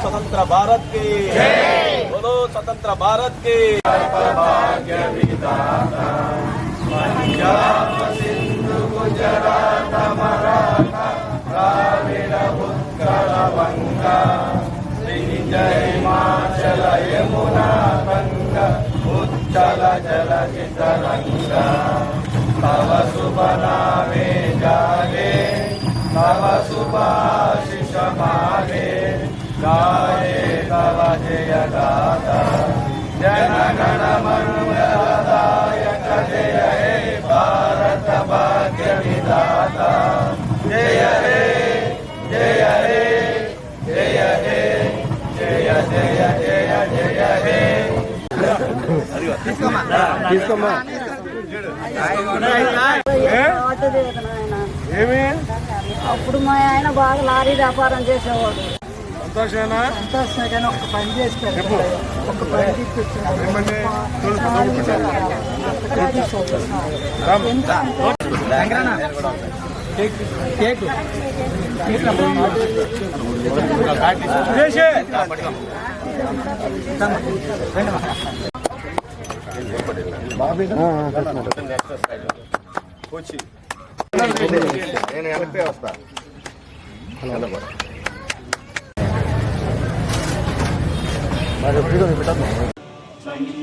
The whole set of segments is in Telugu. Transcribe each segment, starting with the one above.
स्वतंत्र भारत की बोलो स्वतंत्र भारत की जय माचल यमुना गंग उच्चल जल चितरंगा तव सुपनामे जागे तव सुभाषिष मागे జయ హే భారత భాగ్య విధాత జయ హే జయ హే జయ హే జయ జయ జయ జయ హే ఏమి అప్పుడు మా ఆయన బాగా లారీ వ్యాపారం చేసేవాడు సంతోషమేనా సంతోషంగా ఒక పని చేసి చెప్పు. ఒక పని తీసుకొచ్చాడు. ఏమని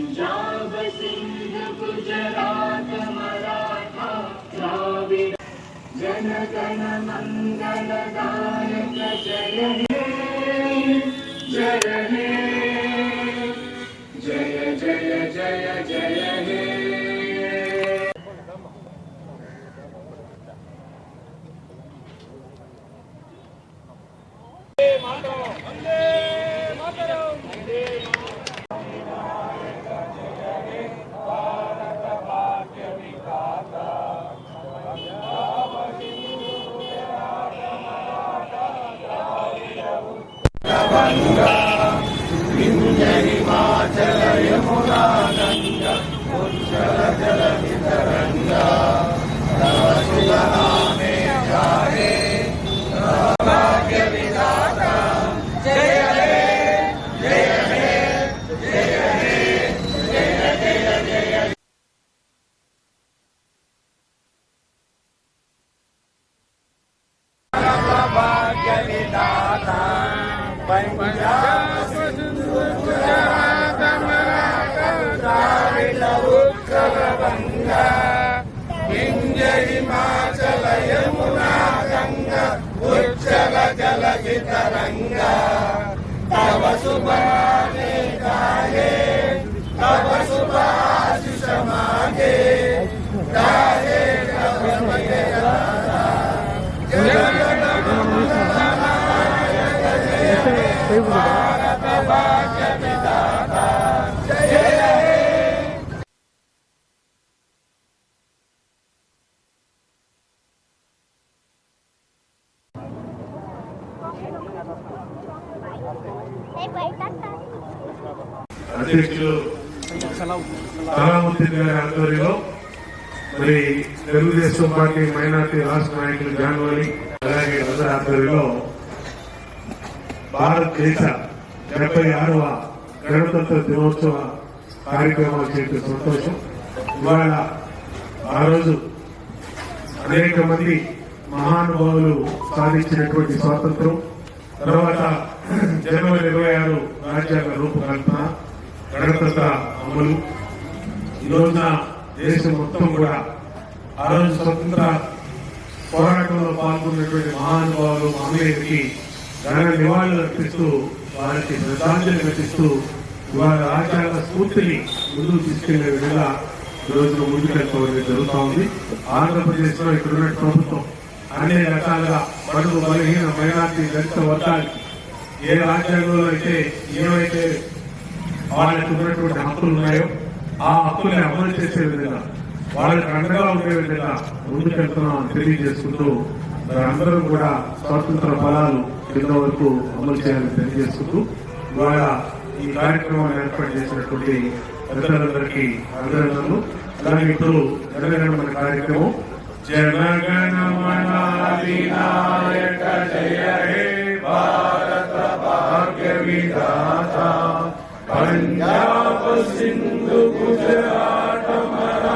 తులసి నాలుగు కూర్చో. వేల. రామ్. చేసే. కూర్చి. నేను వెనక్కి వస్తా అధ్యక్షులు కళామూర్తి గారి ఆధ్వర్యంలో మరి తెలుగుదేశం పార్టీ మైనార్టీ రాష్ట్ర నాయకులు జాన్వాలి అలాగే అందరి ఆధ్వర్యంలో భారతదేశ డెబ్బై ఆరవ గణతంత్ర దినోత్సవ కార్యక్రమాలు చేయడం సంతోషం. ఇవాళ ఆ రోజు అనేక మంది మహానుభావులు సాధించినటువంటి స్వాతంత్రం తర్వాత జనవరి ఇరవై ఆరు రాజ్యాంగ రూపకల్పన గణతంత్ర అమలు. ఈ రోజున దేశం మొత్తం కూడా ఆ రోజు స్వతంత్ర పోరాటంలో పాల్గొన్నటువంటి మహానుభావులు మహనీయులకి ఘన నివాళులు అర్పిస్తూ వారికి శ్రద్ధాంజలి ఘటిస్తూ వారి ఆచార స్ఫూర్తిని ముందుకు తీసుకెళ్ళే విధంగా ఈ ముందుకెళ్ళిపోవడం జరుగుతూ ఉంది. ఆంధ్రప్రదేశ్లో ఇక్కడ ఉన్న ప్రభుత్వం అన్ని రకాలుగా బడుగు బలహీన మైనార్టీ దళిత వర్గాలకి ఏ రాజ్యాంగంలో అయితే ఏవైతే వాళ్ళకి ఉన్నటువంటి హక్కులు ఉన్నాయో ఆ హక్కుల్ని అమలు చేసే విధంగా వాళ్ళకి అండగా ఉండే విధంగా ముందుకెళ్తున్నామని తెలియజేసుకుంటూ అందరూ కూడా స్వాతంత్ర ఫలాలు కింద వరకు అమలు చేయాలని తెలియజేసుకుంటూ ఇవాళ ఈ కార్యక్రమం ఏర్పాటు చేసినటువంటి పెద్దలందరికీ అభినందనలు అలాగే ఇప్పుడు నెరవేరడం మన కార్యక్రమం జనగణ భారత భాగ్య విధాత పంజాబ్ సింధు గుజరాత మరా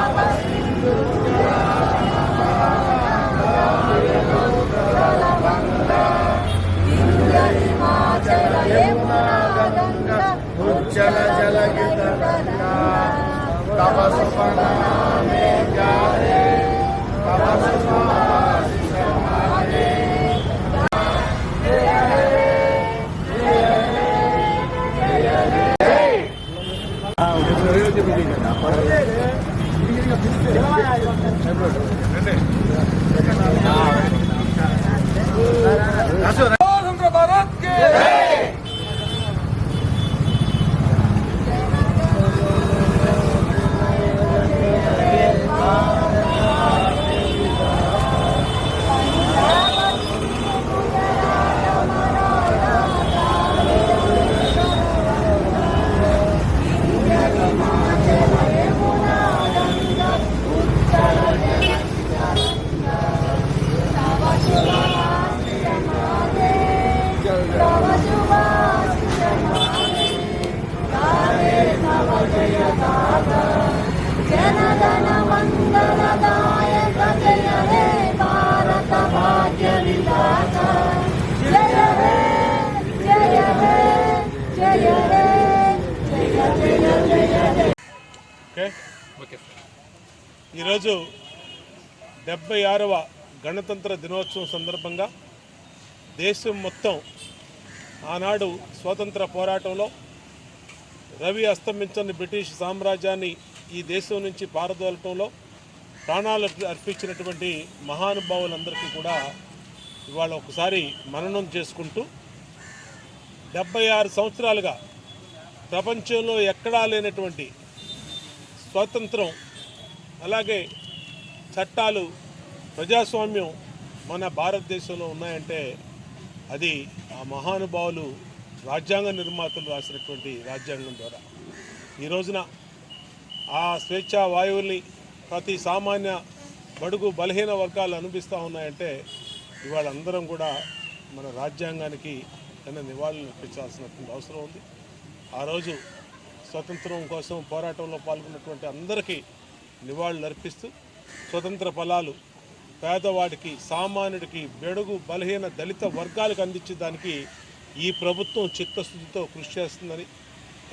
ఓకే? ఓకే ఈరోజు డెబ్బై ఆరవ గణతంత్ర దినోత్సవం సందర్భంగా దేశం మొత్తం ఆనాడు స్వాతంత్ర పోరాటంలో రవి అస్తమించని బ్రిటిష్ సామ్రాజ్యాన్ని ఈ దేశం నుంచి పారదోలటంలో ప్రాణాలు అర్పించినటువంటి మహానుభావులందరికీ కూడా ఇవాళ ఒకసారి మననం చేసుకుంటూ డెబ్బై ఆరు సంవత్సరాలుగా ప్రపంచంలో ఎక్కడా లేనటువంటి స్వాతంత్రం అలాగే చట్టాలు ప్రజాస్వామ్యం మన భారతదేశంలో ఉన్నాయంటే అది ఆ మహానుభావులు రాజ్యాంగ నిర్మాతలు రాసినటువంటి రాజ్యాంగం ద్వారా. ఈ రోజున ఆ స్వేచ్ఛా వాయువుల్ని ప్రతి సామాన్య బడుగు బలహీన వర్గాలు అనిపిస్తూ ఉన్నాయంటే ఇవాళ అందరం కూడా మన రాజ్యాంగానికి నివాళులు అర్పించాల్సినటువంటి అవసరం ఉంది. ఆ రోజు స్వతంత్రం కోసం పోరాటంలో పాల్గొన్నటువంటి అందరికీ నివాళులు అర్పిస్తూ స్వతంత్ర ఫలాలు పేదవాడికి సామాన్యుడికి బెడుగు బలహీన దళిత వర్గాలకు అందించేదానికి ఈ ప్రభుత్వం చిత్తశుద్ధితో కృషి చేస్తుందని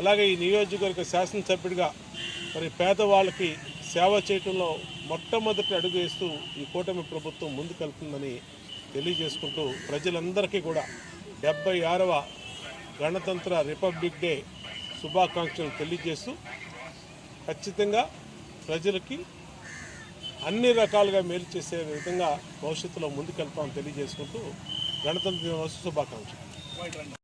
అలాగే ఈ నియోజకవర్గ శాసనసభ్యుడిగా మరి పేదవాళ్ళకి సేవ చేయటంలో మొట్టమొదటి అడుగు వేస్తూ ఈ కూటమి ప్రభుత్వం ముందుకెళ్తుందని తెలియజేసుకుంటూ ప్రజలందరికీ కూడా డెబ్బై ఆరవ గణతంత్ర రిపబ్లిక్ డే శుభాకాంక్షలు తెలియజేస్తూ ఖచ్చితంగా ప్రజలకి అన్ని రకాలుగా మేలు చేసే విధంగా భవిష్యత్తులో ముందుకెళ్తామని తెలియజేసుకుంటూ గణతంత్ర దినోత్సవ శుభాకాంక్షలు.